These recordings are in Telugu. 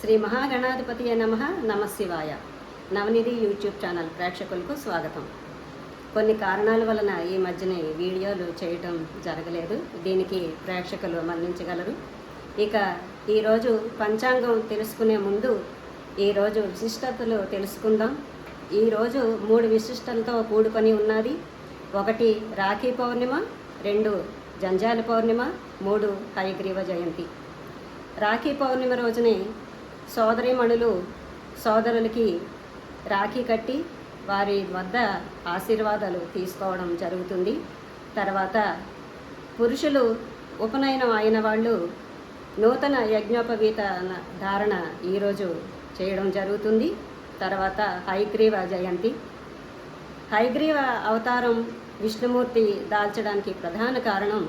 శ్రీ మహాగణాధిపతి నమ. నమశివాయ నవనిధి యూట్యూబ్ ఛానల్ ప్రేక్షకులకు స్వాగతం. కొన్ని కారణాల వలన ఈ మధ్యనే వీడియోలు చేయటం జరగలేదు. దీనికి ప్రేక్షకులు మన్నించగలరు. ఇక ఈరోజు పంచాంగం తెలుసుకునే ముందు ఈరోజు విశిష్టతలు తెలుసుకుందాం. ఈరోజు మూడు విశిష్టలతో కూడుకొని ఉన్నది. ఒకటి రాఖీ పౌర్ణిమ రెండు జంజాల పౌర్ణిమ మూడు హయగ్రీవ జయంతి. రాఖీ పౌర్ణిమ రోజునే సోదరిమణులు సోదరులకి రాఖీ కట్టి వారి వద్ద ఆశీర్వాదాలు తీసుకోవడం జరుగుతుంది. తర్వాత పురుషులు ఉపనయనం అయిన వాళ్ళు నూతన యజ్ఞోపవీత ధారణ ఈరోజు చేయడం జరుగుతుంది. తర్వాత హైగ్రీవ జయంతి. హైగ్రీవ అవతారం విష్ణుమూర్తి దాల్చడానికి ప్రధాన కారణం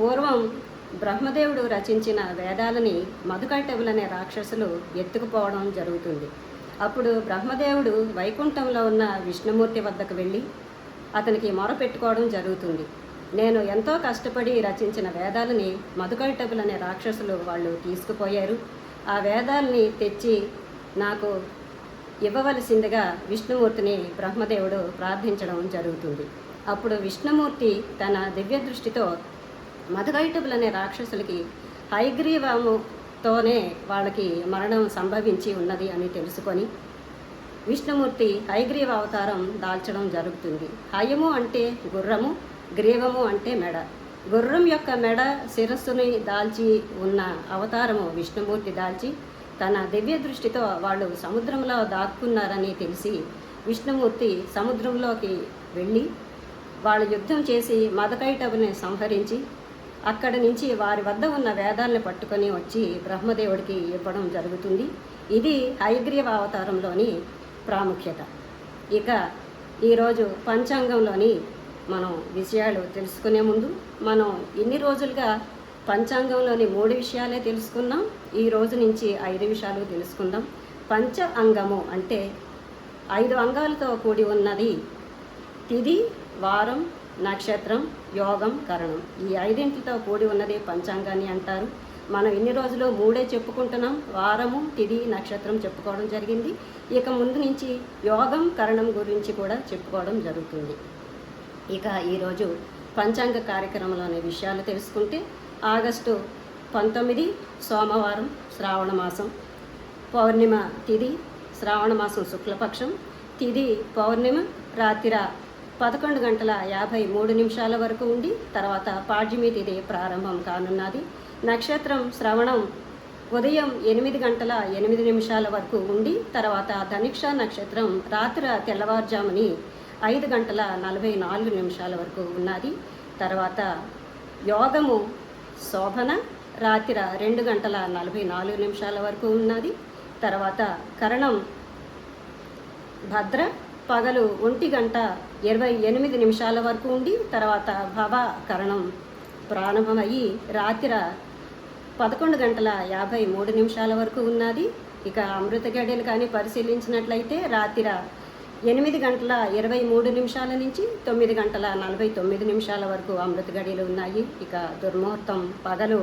పూర్వం బ్రహ్మదేవుడు రచించిన వేదాలని మధుకైటవులనే రాక్షసులు ఎత్తుకుపోవడం జరుగుతుంది. అప్పుడు బ్రహ్మదేవుడు వైకుంఠంలో ఉన్న విష్ణుమూర్తి వద్దకు వెళ్ళి అతనికి మొరపెట్టుకోవడం జరుగుతుంది. నేను ఎంతో కష్టపడి రచించిన వేదాలని మధుకైటవులనే రాక్షసులు వాళ్ళు తీసుకుపోయారు. ఆ వేదాలని తెచ్చి నాకు ఇవ్వవలసిందిగా విష్ణుమూర్తిని బ్రహ్మదేవుడు ప్రార్థించడం జరుగుతుంది. అప్పుడు విష్ణుమూర్తి తన దివ్య దృష్టితో మధుకైటబులనే రాక్షసులకి హైగ్రీవముతోనే వాళ్ళకి మరణం సంభవించి ఉన్నది అని తెలుసుకొని విష్ణుమూర్తి హైగ్రీవ అవతారం దాల్చడం జరుగుతుంది. హయము అంటే గుర్రము గ్రీవము అంటే మెడ. గుర్రం యొక్క మెడ శిరస్సుని దాల్చి ఉన్న అవతారము విష్ణుమూర్తి దాల్చి తన దివ్య దృష్టితో వాళ్ళు సముద్రంలో దాక్కున్నారని తెలిసి విష్ణుమూర్తి సముద్రంలోకి వెళ్ళి వాళ్ళు యుద్ధం చేసి మదకైటవుని సంహరించి అక్కడి నుంచి వారి వద్ద ఉన్న వేదాలను పట్టుకొని వచ్చి బ్రహ్మదేవుడికి ఇవ్వడం జరుగుతుంది. ఇది హైగ్రీవ అవతారంలోని ప్రాముఖ్యత. ఇక ఈరోజు పంచాంగంలోని మనం విషయాలు తెలుసుకునే ముందు మనం ఇన్ని రోజులుగా పంచాంగంలోని మూడు విషయాలే తెలుసుకున్నాం ఈ రోజు నుంచి ఐదు విషయాలు తెలుసుకుందాం. పంచ అంగము అంటే ఐదు అంగాలతో కూడి ఉన్నది. తిది వారం నక్షత్రం యోగం కరణం. ఈ ఐదింటితో కూడి ఉన్నది పంచాంగాన్ని అంటారు. మనం ఇన్ని రోజులు మూడే చెప్పుకుంటున్నాం. వారము తిది నక్షత్రం చెప్పుకోవడం జరిగింది. ఇక ముందు నుంచి యోగం కరణం గురించి కూడా చెప్పుకోవడం జరుగుతుంది. ఇక ఈరోజు పంచాంగ కార్యక్రమంలోని విషయాలు తెలుసుకుంటే ఆగస్టు పంతొమ్మిది సోమవారం శ్రావణ మాసం. పౌర్ణిమ తిది శ్రావణ మాసం శుక్లపక్షం. తిది పౌర్ణిమ రాత్రి పదకొండు గంటల యాభై మూడు నిమిషాల వరకు ఉండి తర్వాత పాడ్యమి తిథి ప్రారంభం కానున్నది. నక్షత్రం శ్రవణం ఉదయం ఎనిమిది గంటల ఎనిమిది నిమిషాల వరకు ఉండి తర్వాత ధనిక్ష నక్షత్రం రాత్రి తెల్లవారుజాముని ఐదు గంటల నలభై నాలుగు నిమిషాల వరకు ఉన్నది. తర్వాత యోగము శోభన రాత్రి రెండు గంటల నలభై నాలుగు నిమిషాల వరకు ఉన్నది. తర్వాత కరణం భద్ర పగలు ఒంటి గంట ఇరవై ఎనిమిది నిమిషాల వరకు ఉండి తర్వాత భవ కరణం ప్రారంభమయ్యి రాత్రి పదకొండు గంటల యాభై మూడు నిమిషాల వరకు ఉన్నది. ఇక అమృత గడియలు కానీ పరిశీలించినట్లయితే రాత్రి ఎనిమిది గంటల ఇరవై మూడు నిమిషాల నుంచి తొమ్మిది గంటల నలభై తొమ్మిది నిమిషాల వరకు అమృత గడియలు ఉన్నాయి. ఇక దుర్ముహూర్తం పగలు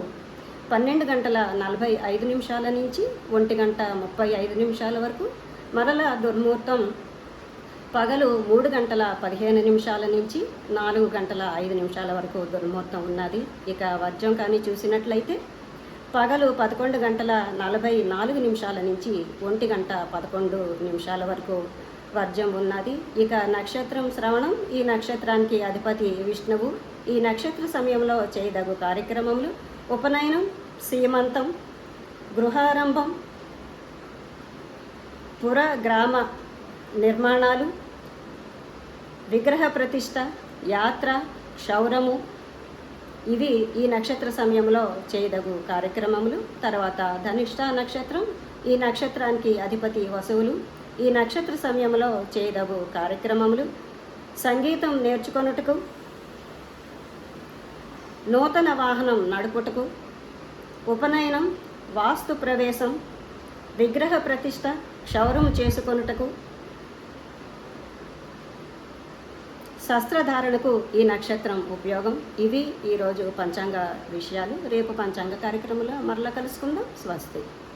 పన్నెండు గంటల నలభై ఐదు నిమిషాల నుంచి ఒంటి గంట ముప్పై ఐదు నిమిషాల వరకు. మరలా దుర్ముహూర్తం పగలు మూడు గంటల పదిహేను నిమిషాల నుంచి నాలుగు గంటల ఐదు నిమిషాల వరకు దుర్ముహూర్తం ఉన్నది. ఇక వర్జం కానీ చూసినట్లయితే పగలు పదకొండు గంటల నలభై నాలుగు నిమిషాల నుంచి ఒంటి గంట పదకొండు నిమిషాల వరకు వర్జం ఉన్నది. ఇక నక్షత్రం శ్రవణం. ఈ నక్షత్రానికి అధిపతి విష్ణువు. ఈ నక్షత్ర సమయంలో చేయదగు కార్యక్రమములు ఉపనయనం సీమంతం గృహారంభం పుర గ్రామ నిర్మాణాలు విగ్రహ ప్రతిష్ట యాత్ర క్షౌరము ఇవి ఈ నక్షత్ర సమయంలో చేయదగు కార్యక్రమములు. తర్వాత ధనిష్ట నక్షత్రం ఈ నక్షత్రానికి అధిపతి వసువులు. ఈ నక్షత్ర సమయంలో చేయదగు కార్యక్రమములు. సంగీతం నేర్చుకొనుటకు నూతన వాహనం నడుపుటకు ఉపనయనం వాస్తు ప్రవేశం విగ్రహ ప్రతిష్ట క్షౌరము చేసుకొనుటకు శస్త్రధారణకు ఈ నక్షత్రం ఉపయోగం. ఇవి ఈరోజు పంచాంగ విషయాలు. రేపు పంచాంగ కార్యక్రమంలో మరలా కలుసుకుందాం. స్వస్తి.